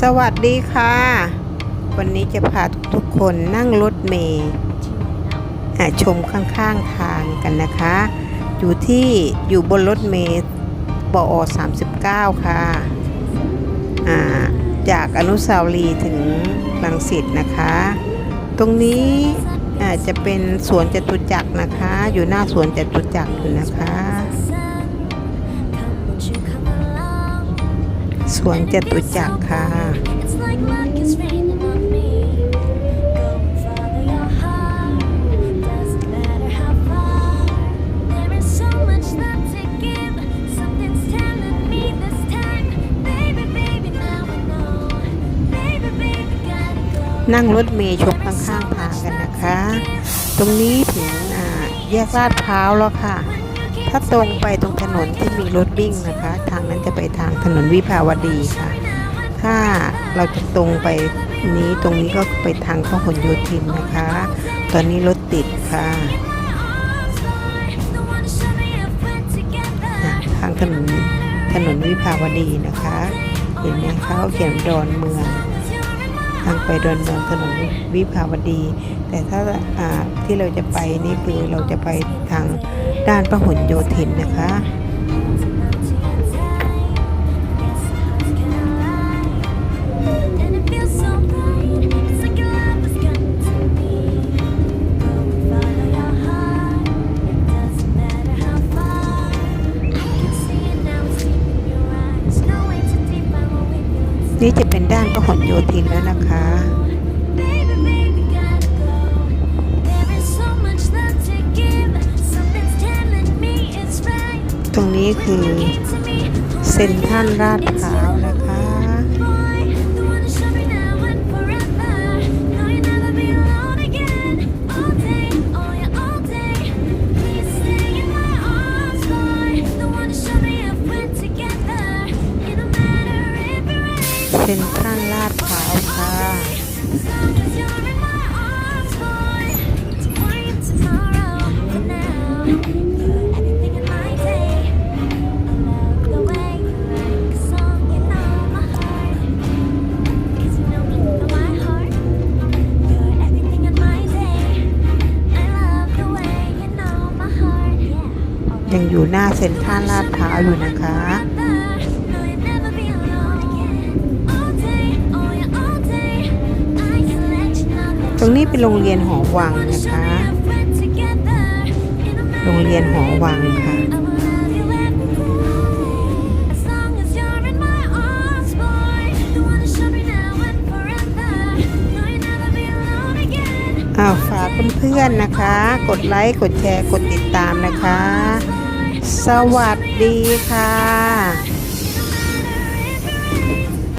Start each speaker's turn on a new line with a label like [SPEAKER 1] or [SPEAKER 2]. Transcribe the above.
[SPEAKER 1] สวัสดีค่ะ วันนี้จะพาทุกๆคนนั่งรถเมล์ชมข้างๆทางกันนะคะ อยู่ที่อยู่บนรถเมล์ปอ39 ค่ะอ่าจากอนุสาวรีย์ถึงลังสิตนะคะ ตรงนี้จะเป็นสวนจตุจักรนะคะ อยู่หน้าสวนจตุจักรอยู่นะคะ สวนจตุจักรค่ะ
[SPEAKER 2] It's like luck is raining on me. Go and follow your heart. Doesn't matter how far. There is so much love to give. Something's telling me this time. Baby, baby, now I know. Baby, baby, gotta go.
[SPEAKER 1] นั่งรถเมล์ชมข้างๆทางกันนะคะ ตรงนี้ถึงอ่าแยกลาดพร้าวแล้วค่ะ ถ้าตรงไปตรงถนนที่มีรถวิ่งนะคะ ทางนั้นจะไปทางถนนวิภาวดีค่ะ ถ้าเราจะตรงไปนี้ตรงนี้ก็ไปทางพหลโยธินนะคะ ตอนนี้รถติดค่ะ
[SPEAKER 2] The one to show me if we're together.
[SPEAKER 1] อะ ทางถนนถนนวิภาวดีนะคะ เห็นไหมคะเขาเขียนดอนเมือง ทางไปดอนเมืองถนนวิภาวดี แต่ถ้าาที่เราจะไปนี่คือเราจะไปทางด้านพหลโยธินนะคะ นี้จะเป็นด้านพหนโยธินแล้วนะคะตรงนี้คือเซ็นท่านราดพร้าวนะคะ็นทรัลลาดพาวค่ะยังอยู่หน้าเซ็นทรัลลาดพร้าวอยู่นะคะ ตรงนี้เป็นโรงเรียนหอวังนะคะ โรงเรียนหอวังค่ะ อ้าวฝากเพื่อนๆนะคะ กดไลค์ กดแชร์ กดติดตามนะคะ สวัสดีค่ะ